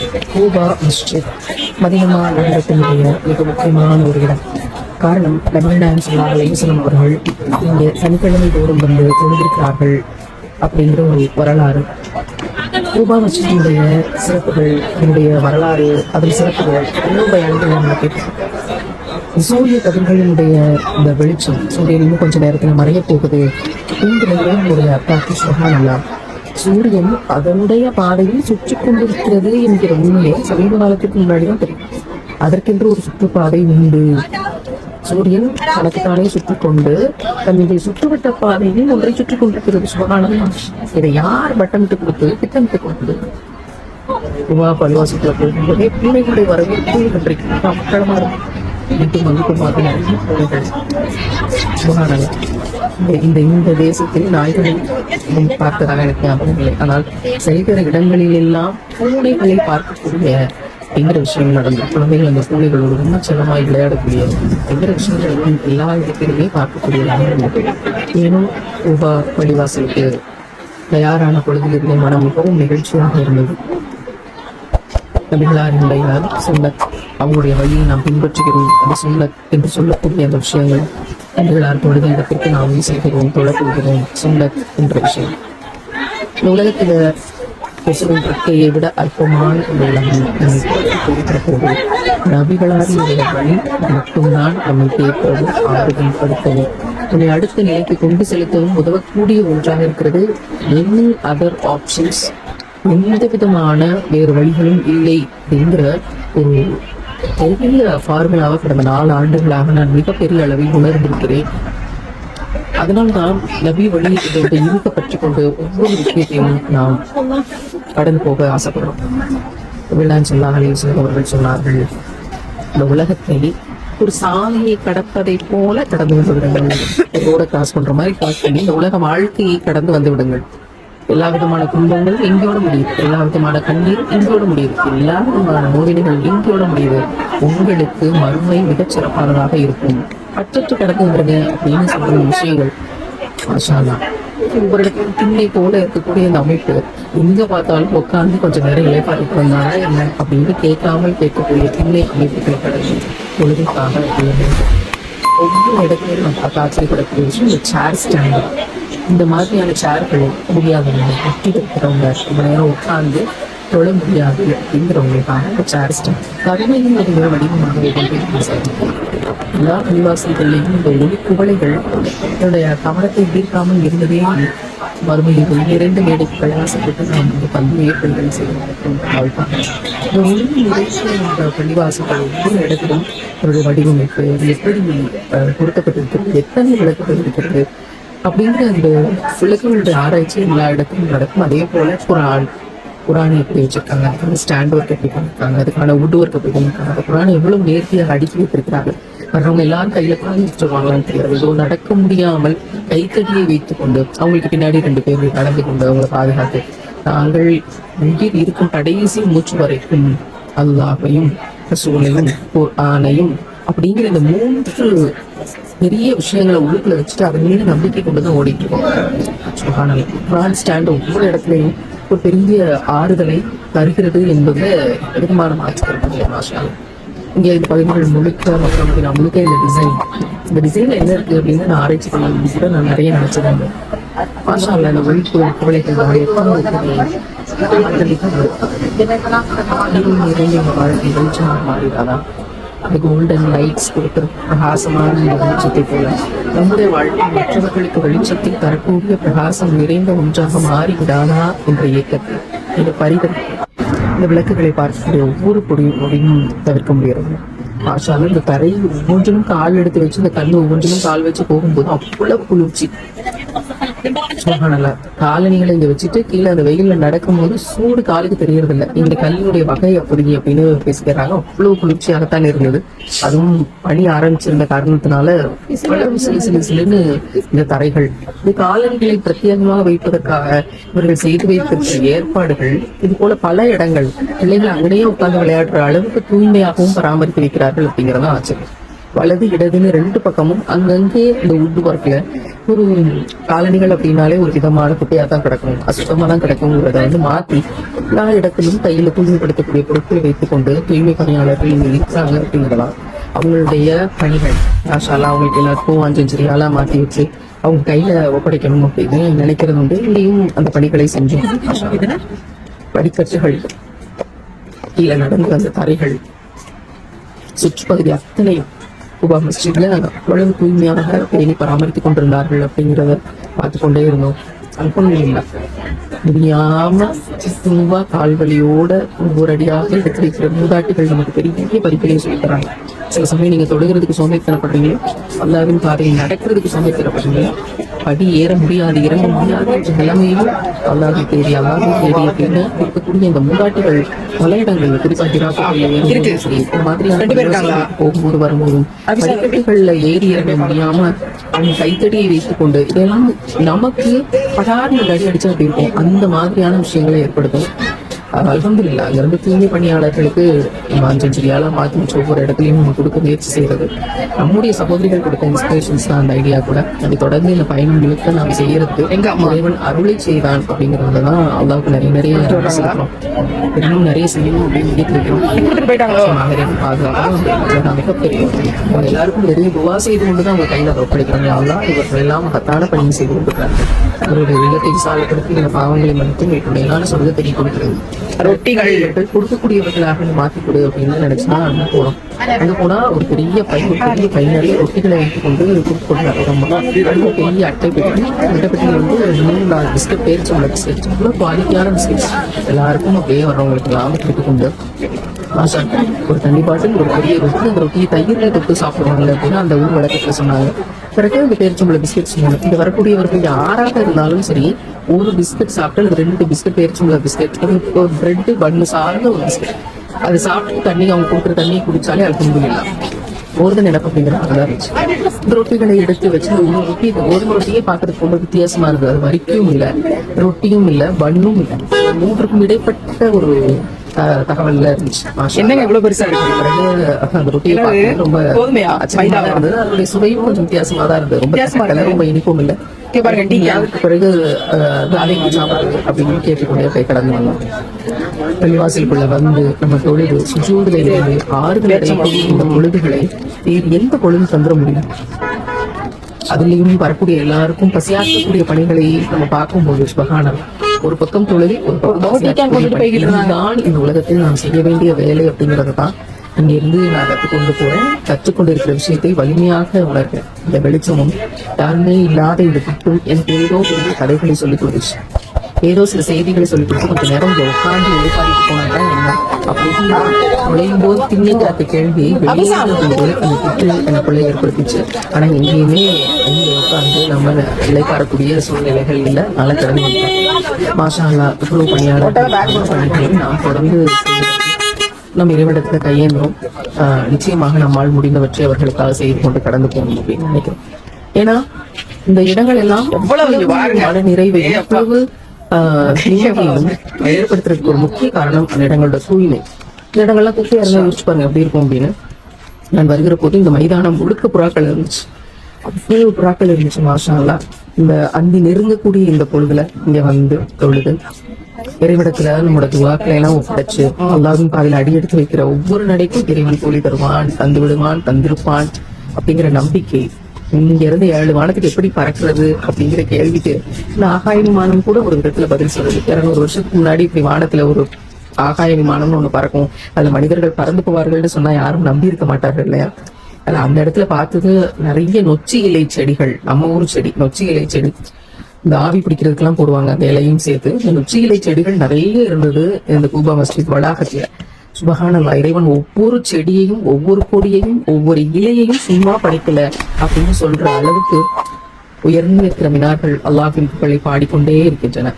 கூபா மஸ்ஜித் மதியமா நகரத்தினுடைய மிக முக்கியமான ஒரு இடம். காரணம் நபிநாயகம் சொல்லாத அலைவசலம் அவர்கள் இங்கே சனிக்கிழமை தோறும் வந்து தொழுதிருக்கிறார்கள் அப்படிங்கிற ஒரு வரலாறு. கூபா மஸ்ஜிதினுடைய சிறப்புகள் அதனுடைய வரலாறு அதன் சிறப்புகள் இன்னும் பயன்கள் நம்ம கேட்டிருக்கோம் சூரிய கதிர்களினுடைய இந்த வெளிச்சம் சூரியன் இன்னும் கொஞ்ச நேரத்தில் மறைய போகுது. இந்த நிலையினுடைய அத்தாக்கு சுகானல்லா சூரியன் அதனுடைய பாதையில் சுற்றி கொண்டிருக்கிறது என்கிற உண்மையை சமீப காலத்துக்கு முன்னாடி தான் தெரியும். அதற்கென்று ஒரு சுற்றுப்பாதை உண்டு. சூரியன் தனக்குத்தானே சுற்றி கொண்டு தன்னுடைய சுற்றுவட்ட பாதையில் ஒன்றை சுற்றி கொண்டிருக்கிறது. சுகானல்லா இதை யார் பட்டமிட்டு கொடுத்து திட்டமிட்டு கொடுத்தது? உமா பள்ளிவாசத்துல போகும்போதே பிள்ளைகளுடைய வரவேற்பு இன்றைக்கு மிக இருக்கும் வீட்டு மதிப்புமாக நிறைய இந்த- இந்த இந்த தேசத்தில் நாய்களை பார்த்ததாக எனக்கு ஞாபகமில்லை ஆனால் செல்கிற இடங்களில் எல்லாம் பூனைகளை பார்க்கக்கூடிய எங்கிற விஷயம் நடந்தது. குழந்தைகள் அந்த பூனைகளோடு ரொம்ப செல்லமாய் விளையாடக்கூடிய எங்கிற விஷயங்கள் எல்லா இடத்திலுமே பார்க்கக்கூடியதாக இருந்தது ஏனோ உபா வழிவாசலுக்கு தயாரான பொழுதிலிருந்தே மனம் மிகவும் நிகழ்ச்சியாக இருந்தது. நபிகளாரினுடைய சுண்ணத் அவங்களுடைய வழியை நாம் பின்பற்றுகிறோம் அந்த சுண்ணத் என்று சொல்லக்கூடிய அந்த விஷயங்கள் நபிகளார் தொழுத இடத்திற்கு நாம் செய்கிறோம் தொழப்படுகிறோம் சுண்ணத் என்ற விஷயம். இந்த உலகத்தில் கொசுவின் பிரக்கையை விட அற்பமான இந்த உலகம் நபிகளாரினுடைய வழி மட்டும்தான் நம்மை கேட்பதும் ஆறுதல் படுத்தவும் அடுத்த நிலைக்கு கொண்டு செலுத்தவும் உதவக்கூடிய ஒன்றாக இருக்கிறது. எனி அதர் ஆப்ஷன்ஸ் எந்த விதமான வேறு வழிகளும் இல்லை அப்படிங்கிற ஒரு பெரிய ஃபார்முலாவை கடந்த நாலு ஆண்டுகளாக நான் மிகப்பெரிய அளவில் உணர்ந்திருக்கிறேன். அதனால்தான் நபி வழி இதோட இருக்க பற்றி கொண்டு ஒவ்வொரு விஷயத்தையும் நாம் கடந்து போக ஆசைப்படுறோம். விழான் சொன்னார்கள் அவர்கள் சொன்னார்கள் இந்த உலகத்தை ஒரு சாலையை கடப்பதை போல கடந்து வந்து விடுங்கள். ரோட கிராஸ் பண்ற மாதிரி கிராஸ் பண்ணி இந்த உலக வாழ்க்கையை கடந்து வந்து விடுங்கள். எல்லா விதமான குடும்பங்கள் எங்கேயோட முடியுது எல்லா விதமான கண்ணீர் இங்கோட முடியுது எல்லா விதமான நோயினைகள் இங்கோட முடியுது உங்களுக்கு மறுமை மிகச் சிறப்பானதாக இருக்கும். அற்றற்று கிடக்குங்கிறது அப்படின்னு சொல்ற விஷயங்கள். மாஷா அல்லாஹ். ஒவ்வொரு திண்ணை போல இருக்கக்கூடிய இந்த அமைப்பு எங்க பார்த்தாலும் உட்காந்து கொஞ்சம் நேரம் இழைப்பாட்டு வந்தாரா என்ன அப்படின்னு கேட்காமல் கேட்கக்கூடிய திண்ணை அமைப்புகள் கிடைக்கும். பொழுதுக்காக ஒவ்வொரு இடத்துலையும் நம்ம பார்த்து ஆச்சரியப்படக்கூடிய விஷயம் இந்த சேர் ஸ்டாண்ட் இந்த மாதிரியான சேர்கள் முடியாதவங்க ஒட்டி இருக்கிறவங்க ரொம்ப நேரம் உட்கார்ந்து தொழ முடியாது அப்படிங்கிறவங்களுக்காக இந்த சேர் ஸ்டாண்ட் கருணையும் ஒரு வடிவமாக எல்லா பள்ளிவாசல்கள்லையும் இந்த ஒளி குவளைகள் என்னுடைய கவனத்தை ஈர்க்காமல் இருந்ததே மறுமையில் இரண்டு மேடைக்கு ஆசைப்பட்டு நாம் இந்த பல்வேறு பெண்கள் செய்து இந்த ஒளி பள்ளிவாசிகள் இந்த பள்ளிவாசல்கள் ஒவ்வொரு இடத்திலும் அவருடைய வடிவமைப்பு எப்படி கொடுக்கப்பட்டிருக்கிறது எத்தனை விளக்கப்பட்டிருக்கிறது அப்படிங்கிற அந்த விளக்குகளுடைய ஆராய்ச்சி எல்லா இடத்துலையும் நடக்கும். அதே போல குரான் குரானை எப்படி வச்சிருக்காங்க அதுக்கான ஸ்டாண்ட் ஒர்க் எப்படி பண்ணிருக்காங்க அதுக்கான வுட் ஒர்க் எப்படி பண்ணிருக்காங்க அந்த குரானை எவ்வளவு நேர்த்தியாக அடுக்கி வைத்திருக்கிறாங்க வர்றவங்க எல்லாரும் கையில குரான் வச்சுருவாங்களான்னு தெரியாது. ஏதோ நடக்க முடியாமல் கைத்தடியை வைத்துக் கொண்டு அவங்களுக்கு பின்னாடி ரெண்டு பேர் நடந்து கொண்டு அவங்களை பாதுகாத்து நாங்கள் உயிர் இருக்கும் கடைசி மூச்சு வரைக்கும் அல்லாஹையும் ரசூலையும் ஆணையும் அப்படிங்கிற இந்த மூன்று பெரிய விஷயங்களை உள்ளுக்குள்ள வச்சுட்டு அதன் மீது நம்பிக்கை கொண்டு தான் ஓடிட்டு இருக்கோம் குரான் ஸ்டாண்ட் ஒவ்வொரு இடத்துலையும் ஒரு பெரிய ஆறுதலை தருகிறது என்பது விதமான மாற்று மாஷா இங்க இந்த பகுதிகள் முழுக்க மற்றும் நான் முழுக்க இந்த டிசைன் இந்த டிசைன்ல என்ன இருக்கு அப்படின்னு நான் ஆராய்ச்சி பண்ணணும். கூட நான் நிறைய நினைச்சது மாஷா அல்ல இந்த ஒழிப்பு வாழ்க்கை வெளிச்சமாக மாறிடாதா? அந்த கோல்டன் லைட்ஸ் கொடுக்கிற பிரகாசமான இந்த வெளிச்சத்தை போல. நம்முடைய வாழ்க்கை மற்றவர்களுக்கு வெளிச்சத்தை தரக்கூடிய பிரகாசம் நிறைந்த ஒன்றாக மாறிவிடாதா என்ற இயக்கத்தை இந்த பரிதல் இந்த விளக்குகளை பார்க்கக்கூடிய ஒவ்வொரு பொடியும் பொடியும் தவிர்க்க முடியாது ஆஷால இந்த தரையில் ஒவ்வொன்றிலும் கால் எடுத்து வச்சு இந்த கல் ஒவ்வொன்றிலும் கால் வச்சு போகும்போது அவ்வளவு குளிர்ச்சி. காலணிகளை இங்க வச்சுட்டு கீழே அந்த வெயில்ல நடக்கும்போது சூடு காலுக்கு தெரியறது இல்ல இந்த கல்லினுடைய வகை அப்படி அப்படின்னு பேசிக்கிறாங்க. அவ்வளவு குளிர்ச்சியாகத்தான் இருந்தது. அதுவும் பணி ஆரம்பிச்சிருந்த காரணத்தினால சிலு சிலு சிலுன்னு இந்த தரைகள். இந்த காலணிகளை பிரத்யேகமாக வைப்பதற்காக இவர்கள் செய்து வைத்திருக்கிற ஏற்பாடுகள் இது போல பல இடங்கள் பிள்ளைகள் அங்கேயே உட்கார்ந்து விளையாடுற அளவுக்கு தூய்மையாகவும் பராமரித்து வைக்கிறார்கள் அப்படிங்கறத ஆச்சரியம். வலது இடதுன்னு ரெண்டு பக்கமும் அங்கங்கே இந்த உட் ஒர்க்ல ஒரு காலணிகள் அப்படின்னாலே ஒரு விதமான குப்பையா தான் கிடக்கும் அசுத்தமா தான் கிடக்குங்கிறத வந்து மாத்தி எல்லா இடத்திலும் கையில தூய்மைப்படுத்தக்கூடிய பொருட்களை வைத்துக் கொண்டு தூய்மை பணியாளர்கள் இங்க இருக்கிறாங்க அப்படிங்கிறலாம் அவங்களுடைய பணிகள் மாஷாலா அவங்களுக்கு எல்லாருக்கும் அஞ்சு ரியாலா மாத்தி வச்சு அவங்க கையில ஒப்படைக்கணும் அப்படின்னு நினைக்கிறது உண்டு. இங்கேயும் அந்த பணிகளை செஞ்சோம். படிக்கட்டுகள் கீழே நடந்து அந்த தரைகள் சுற்றுப்பகுதி அத்தனையும் குபா மஸ்ஜித்ல அவ்வளவு தூய்மையாக பேணி பராமரித்துக் கொண்டிருந்தார்கள் அப்படிங்கிறத பார்த்து கொண்டே இருந்தோம். அல்பம்துலில்லாஹ் முடியாம சித்துவா கால்வழியோட ஒவ்வொரு அடியாக எடுத்து வைக்கிற மூதாட்டிகள் நமக்கு பெரிய படிப்பினை சொல்லித்தராங்க சில சமயம் நீங்க தொடுகிறதுக்கு சோம்பேறித்தனப்படுறீங்க அல்லாவின் பாதையில் நடக்கிறதுக்கு சோம்பேறித்தனப்படுறீங்க படி ஏற முடியாது. இறங்க முடியாது. என்ற நிலைமையிலும் அல்லாஹ் தேடி அல்லாஹ் தேடி அப்படின்னு இருக்கக்கூடிய இந்த மூதாட்டிகள் பல இடங்கள்ல குறிப்பா ஹிராக்குடைய சரி இந்த மாதிரியான போகும்போது வரும்போதும் படிக்கட்டுகள்ல ஏறி இறங்க முடியாம அவங்க கைத்தடியை வைத்துக் கொண்டு இதெல்லாம் நமக்கு படார்னு அடி அடிச்சா அப்படி இருக்கும் அந்த மாதிரியான விஷயங்களை ஏற்படுத்தும். அலமதுல்லா இருந்து தூய்மை பணியாளர்களுக்கு அஞ்சஞ்சரியால மாத்தி வச்சு ஒவ்வொரு இடத்துலயும் நம்ம கொடுக்க முயற்சி செய்யறது நம்முடைய சகோதரிகள் கொடுத்த இன்ஸ்பிரேஷன்ஸ் தான் அந்த ஐடியா கூட. அதை தொடர்ந்து இந்த பயணம் முழுக்க நாம் செய்யறது. எங்க இறைவன் அருளை செய்தான் அப்படிங்கறதுல தான் அல்லாவுக்கு நிறைய நிறைய ஆசைப்படுறோம் இன்னும் நிறைய செய்யணும் அப்படின்னு நினைக்கிறோம். பாதுகாப்பு மிகப்பெரிய அவங்க எல்லாருக்கும் நிறைய துவா செய்து கொண்டு தான் அவங்க கையில அதை ஒப்படைக்கிறாங்க. அல்லாஹ் இவர்கள் எல்லாம் மகத்தான பணியை செய்து கொண்டிருக்கிறார்கள். அவருடைய உள்ளத்தை விசாலப்படுத்தி இந்த பாவங்களை மன்னித்து எங்களுடைய எல்லா சொந்தத்தை கொடுக்கிறது ரொட்டிகள் கொடுக்கக்கூடியவர்களாக நீ அப்படின்னு நினைச்சுன்னா அங்க போனோம் அங்க போனா ஒரு பெரிய பை ஒரு பெரிய பை நிறைய ரொட்டிகளை வைத்துக் கொண்டு ரொம்ப ரொம்ப பெரிய அட்டை பெட்டி. அட்டை பெட்டியில் வந்து மூணு நாலு பிஸ்கட் பேர் உள்ள பிஸ்கட் குவாலிட்டியான பிஸ்கட் எல்லாருக்கும் அப்படியே வர்றவங்களுக்கு லாபம் கொடுத்து கொண்டு மாஷா ஒரு தண்ணி பாட்டில் ஒரு பெரிய ரொட்டி அந்த ரொட்டியை தயிரில் தொட்டு சாப்பிடுவாங்க அப்படின்னு அந்த ஊர் வழக்கத்தில் சொன்னாங்க. பிறகு இந்த பேரிச்சம்பள பிஸ்கெட் சொன்னாங்க. இங்க வரக்கூடியவர்கள் யாராக இருந்தாலும் சரி ஒரு பிஸ்கட் சாப்பிட்டு அது ரெண்டு பிஸ்கெட் பேரிச்சம்பள பிஸ்கெட் ஒரு பிரெட் பண்ணு சார்ந்த ஒரு பிஸ்கெட் அது சாப்பிட்டு தண்ணி அவங்க கொடுக்குற தண்ணியை குடிச்சாலே அல்ஹம்துலில்லாஹ் ஓர்தன் நினப்பு அப்படிங்கிற மாதிரி தான் இருந்துச்சு. இந்த ரொட்டிகளை எடுத்து வச்சு ஒரு ரொட்டி இந்த ஒரு ரொட்டியே பார்க்கறதுக்கு ரொம்ப வித்தியாசமா இருந்தது. அது வரிக்கும் இல்லை ரொட்டியும் இல்லை பண்ணும் இல்லை. மூன்றுக்கும் இடைப்பட்ட ஒரு தகவல்ல என்னங்க இவ்வளவு பெருசா இருக்கு? ரொம்ப கோதுமையா? இருந்தது. அதனுடைய சுவையும் கொஞ்சம் வித்தியாசமா தான் இருந்தது. ரொம்ப வித்தியாசமா ரொம்ப இனிப்பும் இல்ல. பாருங்க, டீ. அதுக்கு பிறகு அப்படின்னு கேட்டுக்கொண்டே போய் கடந்து வந்தோம். பள்ளிவாசலுக்குள்ள வந்து நம்ம தொழில் இருந்து ஆறுதல் இந்த பொழுதுகளை எந்த பொழுது தந்துட முடியும் அதுலயும் வரக்கூடிய எல்லாருக்கும் பசியாற்றக்கூடிய பணிகளை நம்ம பார்க்கும்போது சுபகானம் ஒரு பக்கம் தொழில் ஒரு பக்கம். இதுதான் இந்த உலகத்தில் நாம் செய்ய வேண்டிய வேலை அப்படிங்கறது தான் இங்க இருந்து நான் கற்றுக்கொண்டு போறேன். கற்றுக்கொண்டு இருக்கிற விஷயத்தை வலிமையாக உணர்கிறேன். இந்த வெளிச்சமும் யாருமே இல்லாத இந்த திட்டம் எனக்கு ஏதோ பெரிய கதைகளை சொல்லிக் கொடுத்துச்சு. ஏதோ சில செய்திகளை சொல்லிக் கொடுத்து கொஞ்சம் நேரம் உட்கார்ந்து எதிர்பார்த்து போனாங்க என்ன? அப்படின்னு நுழையும் போது திண்ணிக்காத்த கேள்வி வெளியேறும்போது அந்த திட்டு எனக்குள்ள ஏற்படுத்திச்சு ஆனா எங்கேயுமே இங்க நம்ம இலைப்பாறக்கூடிய சூழ்நிலைகள் இல்லை. நல்லா கடந்து வந்தேன் மாஷா அல்லா இவ்வளவு பணியாளர் நாம் தொடர்ந்து செய்கிறோம். நம்ம இறைவனத்துல கையேந்தோம். ஆஹ் நிச்சயமாக நம்மால் முடிந்தவற்றை அவர்களுக்காக செய்து கொண்டு கடந்து போகணும் அப்படின்னு நினைக்கிறோம். ஏன்னா இந்த இடங்கள் எல்லாம் எவ்வளவு. மன நிறைவை எவ்வளவு ஆஹ், ஏற்படுத்துறதுக்கு ஒரு முக்கிய காரணம் அந்த இடங்களோட சூழ்நிலை இந்த இடங்கள்லாம் குப்பையா இருந்தா யோசிச்சு பாருங்க எப்படி இருக்கும் அப்படின்னு. நான் வருகிற போது இந்த மைதானம் முழுக்க புறாக்கள் இருந்துச்சு. அவ்வளவு புறாக்கள் இருந்துச்சு மாஷா இந்த அந்தி நெருங்கக்கூடிய இந்த பொழுதுல இங்க வந்து தொழுது இறைவிடத்துல நம்மளோட துவாக்களை எல்லாம் ஒப்படைச்சு எல்லாரும் பாதையில அடி எடுத்து வைக்கிற ஒவ்வொரு நடைக்கும் இறைவன் கூலி தருவான் தந்து விடுவான் தந்திருப்பான் அப்படிங்கிற நம்பிக்கை இங்க இருந்து ஏழு வானத்துக்கு எப்படி பறக்கிறது அப்படிங்கிற கேள்விக்கு இந்த ஆகாய விமானம் கூட ஒரு விதத்துல பதில் சொல்லுது. இரநூறு வருஷத்துக்கு முன்னாடி இப்படி வானத்துல ஒரு ஆகாய விமானம்னு ஒண்ணு பறக்கும். அதுல மனிதர்கள் பறந்து போவார்கள்னு சொன்னா யாரும் நம்பி இருக்க மாட்டார்கள் இல்லையா? அதுல அந்த இடத்துல பார்த்தது நிறைய நொச்சி இலை செடிகள். நம்ம ஊர் செடி நொச்சி இலை செடி. இந்த ஆவி பிடிக்கிறதுக்கெல்லாம் போடுவாங்க அந்த இலையும் சேர்த்து. இந்த நொச்சி இலை செடிகள் நிறைய இருந்தது இந்த கூபா மஸ்ஜித் வளாகத்துல. சுபகானல்லா இறைவன் ஒவ்வொரு செடியையும் ஒவ்வொரு கொடியையும் ஒவ்வொரு இலையையும் சும்மா படைக்கல அப்படின்னு சொல்ற அளவுக்கு உயர்ந்து இருக்கிற மினார்கள் அல்லாஹின் புகழை பாடிக்கொண்டே இருக்கின்றன.